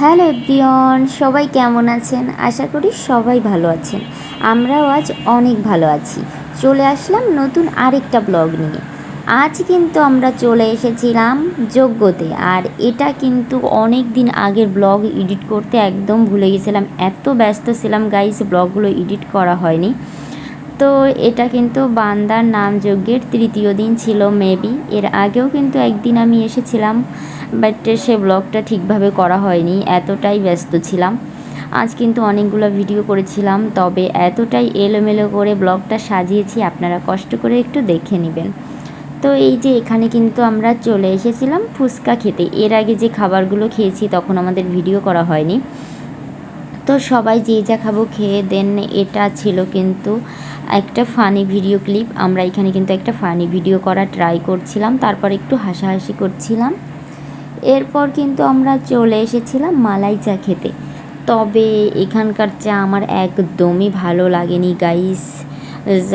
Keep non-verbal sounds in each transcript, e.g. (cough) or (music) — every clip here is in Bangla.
হ্যালো এভরিওয়ান সবাই কেমন আছেন? আশা করি সবাই ভালো আছেন। আমরাও আজ অনেক ভালো আছি। চলে আসলাম নতুন আরেকটা ব্লগ নিয়ে। আজ কিন্তু আমরা চলে এসেছিলাম যোগ্যতে আর এটা কিন্তু অনেক দিন আগের ব্লগ, এডিট করতে একদম ভুলে গেছিলাম। এত ব্যস্ত ছিলাম গাইস ব্লগগুলো এডিট করা হয়নি। তো এটা কিন্তু বান্দার নাম যজ্ঞের তৃতীয় দিন ছিল মেবি এর আগেও কিন্তু একদিন আমি এসেছিলাম বাট সে ব্লগটা ঠিকভাবে করা হয়নি, এতটাই ব্যস্ত ছিলাম। আজ কিন্তু অনেকগুলো ভিডিও করেছিলাম, তবে এতটাই এলোমেলো করে ব্লগটা সাজিয়েছি, আপনারা কষ্ট করে একটু দেখে নেবেন। তো এই যে এখানে কিন্তু আমরা চলে এসেছিলাম ফুচকা খেতে। এর আগে যে খাবারগুলো খেয়েছি, তখন আমাদের ভিডিও করা হয়নি। তো সবাই যে যা খাব খেয়ে দেন, এটা ছিল কিন্তু একটা ফানি ভিডিও ক্লিপ আমরা এখানে কিন্তু একটা ফানি ভিডিও করা ট্রাই করছিলাম, তারপর একটু হাসাহাসি করছিলাম। এরপর কিন্তু আমরা চলে এসেছিলাম মালাই চা খেতে। তবে এখানকার চা আমার একদমই ভালো লাগেনি গাইস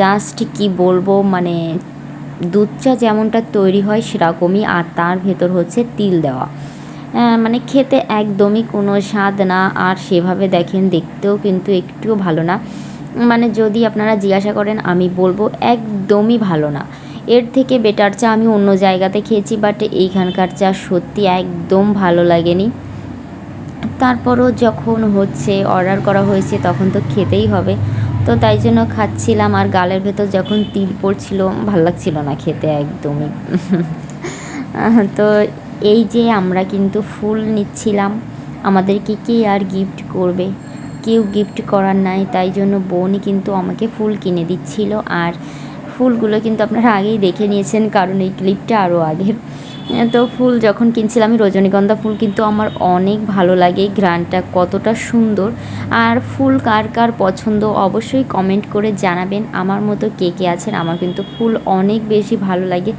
জাস্ট কি বলব মানে দুধ চা যেমনটা তৈরি হয় সেরকমই, আর তার ভেতর হচ্ছে তিল দেওয়া। মানে খেতে একদমই কোনো স্বাদ না, আর সেভাবে দেখেন, দেখতেও কিন্তু একটুও ভালো না। মানে যদি আপনারা জিজ্ঞাসা করেন, আমি বলব একদমই ভালো না। এর থেকে বেটার চা আমি অন্য জায়গাতে খেয়েছি বাট এইখানকার চা সত্যি একদম ভালো লাগেনি। তারপরও যখন হচ্ছে অর্ডার করা হয়েছে, তখন তো খেতেই হবে। তো তাই জন্য খাচ্ছিলাম, আর গালের ভেতর যখন তিল পড়ছিল, ভালো লাগছিল না খেতে একদমই। (laughs) তো এই যে আমরা কিন্তু ফুল নিচ্ছিলাম আমাদেরকে কে আর গিফট করবে? কেউ গিফট করার নাই, তাই জন্য বোনই কিন্তু আমাকে ফুল কিনে দিচ্ছিল। আর ফুলগুলো কিন্তু আপনারা আগেই দেখে নিয়েছেন, কারণ এই ক্লিপটা আরও আগের। তো ফুল যখন কিনছিলাম, আমি রজনীগন্ধা ফুল কিন্তু আমার অনেক ভালো লাগে গ্রানটা কতটা সুন্দর। আর ফুল কার কার পছন্দ অবশ্যই কমেন্ট করে জানাবেন, আমার মতো কে কে আছেন, আমার কিন্তু ফুল অনেক বেশি ভালো লাগে।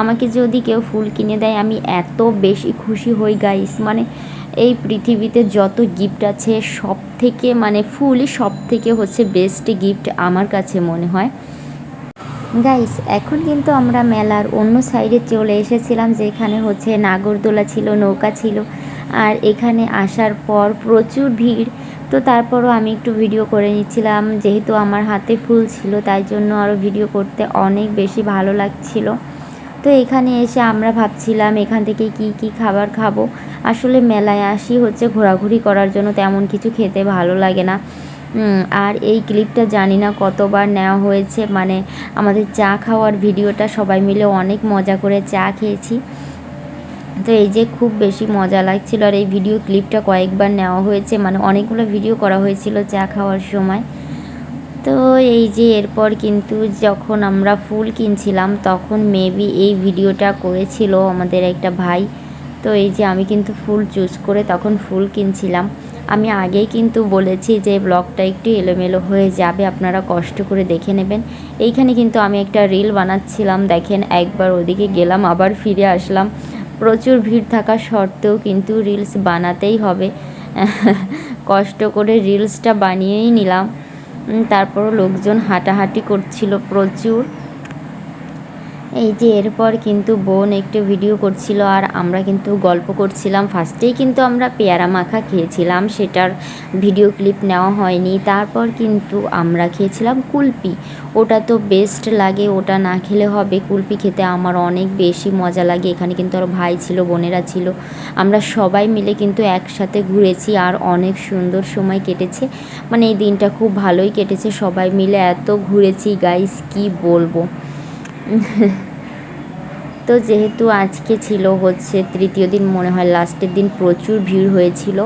আমাকে যদি কেউ ফুল কিনে দেয়, আমি এত বেশি খুশি হই গাইস মানে এই পৃথিবীতে যত গিফট আছে সব থেকে মানে ফুলই সব থেকে হচ্ছে বেস্ট গিফট আমার কাছে মনে হয়। গাইস এখন কিন্তু আমরা মেলার অন্য সাইডে চলে এসেছিলাম, যেখানে হচ্ছে নাগরদোলা ছিল, নৌকা ছিল। আর এখানে আসার পর প্রচুর ভিড়। তো তারপরও আমি একটু ভিডিও করে নিচ্ছিলাম, যেহেতু আমার হাতে ফুল ছিল, তাই জন্য আরও ভিডিও করতে অনেক বেশি ভালো লাগছিল। তো এখানে এসে আমরা ভাবছিলাম, এখান থেকে কি কি খাবার খাব? আসলে মেলায় আসি হচ্ছে ঘোরাঘুরি করার জন্য, তেমন কিছু খেতে ভালো লাগে না। আর এই ক্লিপটা জানি না কতবার নেওয়া হয়েছে মানে আমাদের চা খাওয়ার ভিডিওটা সবাই মিলে অনেক মজা করে চা খেয়েছি। তো এই যে খুব বেশি মজা লাগছিল, আর এই ভিডিও ক্লিপটা কয়েকবার নেওয়া হয়েছে মানে অনেকগুলো ভিডিও করা হয়েছিল চা খাওয়ার সময়। তো এই যে এরপর কিন্তু যখন আমরা ফুল কিনছিলাম, তখন মেবি এই ভিডিওটা করেছিল আমাদের একটা ভাই। তো এই যে আমি কিন্তু ফুল চুজ করে তখন ফুল কিনছিলাম। আমি আগেই কিন্তু বলেছি যে ব্লগটা একটু এলোমেলো হয়ে যাবে, আপনারা কষ্ট করে দেখে নেবেন। এইখানে কিন্তু আমি একটা রিল বানাচ্ছিলাম, দেখেন একবার ওদিকে গেলাম, আবার ফিরে আসলাম। প্রচুর ভিড় থাকা সত্ত্বেও কিন্তু রিলস বানাতেই হবে। (laughs) কষ্ট করে রিলসটা বানিয়েই নিলাম। তারপরও লোকজন হাঁটাহাঁটি করছিল প্রচুর। এই যে এরপর কিন্তু বোন একটু ভিডিও করছিল আর আমরা কিন্তু গল্প করছিলাম। ফার্স্টেই কিন্তু আমরা পেয়ারা মাখা খেয়েছিলাম, সেটার ভিডিও ক্লিপ নেওয়া হয়নি। তারপর কিন্তু আমরা খেয়েছিলাম কুলপি। ওটা তো বেস্ট লাগে, ওটা না খেলে হবে। কুলপি খেতে আমার অনেক বেশি মজা লাগে। এখানে কিন্তু আর ভাই ছিল, বোনেরা ছিল। আমরা সবাই মিলে কিন্তু একসাথে ঘুরেছি আর অনেক সুন্দর সময় কেটেছে। মানে এই দিনটা খুব ভালোই কেটেছে। সবাই মিলে এত ঘুরেছি গাইস কি বলব? (laughs) তো যেহেতু আজকে ছিল হচ্ছে তৃতীয় দিন, মনে হয় লাস্টের দিন প্রচুর ভিড় হয়েছিল।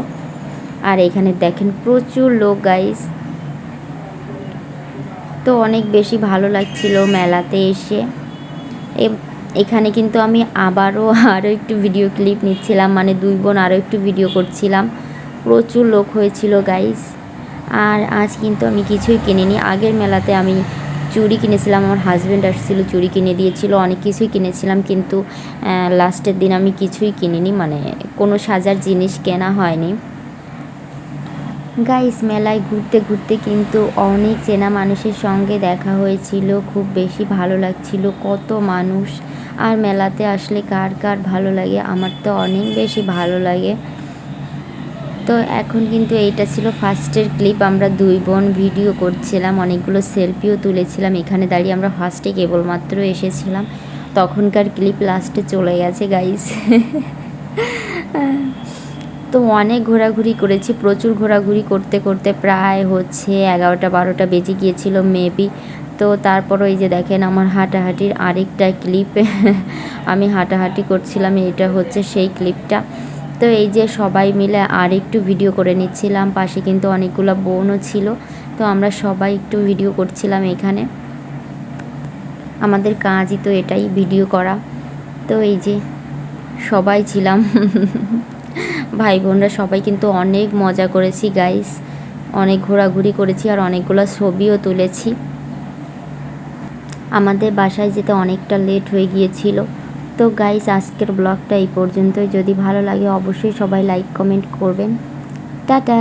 আর এখানে দেখেন প্রচুর লোক গাইস তো অনেক বেশি ভালো লাগছিল মেলাতে এসে। এখানে কিন্তু আমি আবারও (laughs) আরও একটু ভিডিও ক্লিপ নিচ্ছিলাম মানে দুই বোন আরও একটু ভিডিও করছিলাম। প্রচুর লোক হয়েছিল গাইস আর আজ কিন্তু আমি কিছুই কিনিনি। আগের মেলাতে আমি চুড়ি কিনেছিলাম, আমার হাজব্যান্ড আসছিল, চুড়ি কিনে দিয়েছিল, অনেক কিছুই কিনেছিলাম, কিন্তু লাস্টের দিন আমি কিছুই কিনিনি মানে কোনো সাজার জিনিস কেনা হয়নি। গাইস মেলায় ঘুরতে ঘুরতে কিন্তু অনেক চেনা মানুষের সঙ্গে দেখা হয়েছিল, খুব বেশি ভালো লাগছিল, কত মানুষ। আর মেলাতে আসলে কার কার ভালো লাগে, আমার তো অনেক বেশি ভালো লাগে। তো এখন কিন্তু এইটা ছিল ফার্স্টের ক্লিপ। আমরা দুই বোন ভিডিও করছিলাম, অনেকগুলো সেলফিও তুলেছিলাম। এখানে দাঁড়িয়ে আমরা ফার্স্টে কেবলমাত্র এসেছিলাম। তখনকার ক্লিপ লাস্টে চলে গেছে গাইস তো অনেক ঘোরাঘুরি করেছি, প্রচুর ঘোরাঘুরি করতে করতে প্রায় হচ্ছে এগারোটা বারোটা বেজে গিয়েছিল মেবি তো তারপর ওই যে দেখেন আমার হাঁটাহাঁটির আরেকটা ক্লিপ। আমি হাঁটাহাঁটি করছিলাম এটা হচ্ছে সেই ক্লিপটা। তো এই যে সবাই মিলে আর একটু ভিডিও করে নিচ্ছিলাম, পাশে কিন্তু অনেকগুলো বোনও ছিল। তো আমরা সবাই একটু ভিডিও করছিলাম এখানে। আমাদের কাজই তো এটাই ভিডিও করা। তো এই যে সবাই ছিলাম। (laughs) ভাই বোনরা সবাই কিন্তু অনেক মজা করেছি গাইস অনেক ঘোরাঘুরি করেছি আর অনেকগুলো ছবিও তুলেছি। আমাদের বাসায় যেতে অনেকটা লেট হয়ে গিয়েছিল। তো গাইস আজকের ব্লগটা এই পর্যন্তই। যদি ভালো লাগে, অবশ্যই সবাই লাইক কমেন্ট করবেন। টাটা!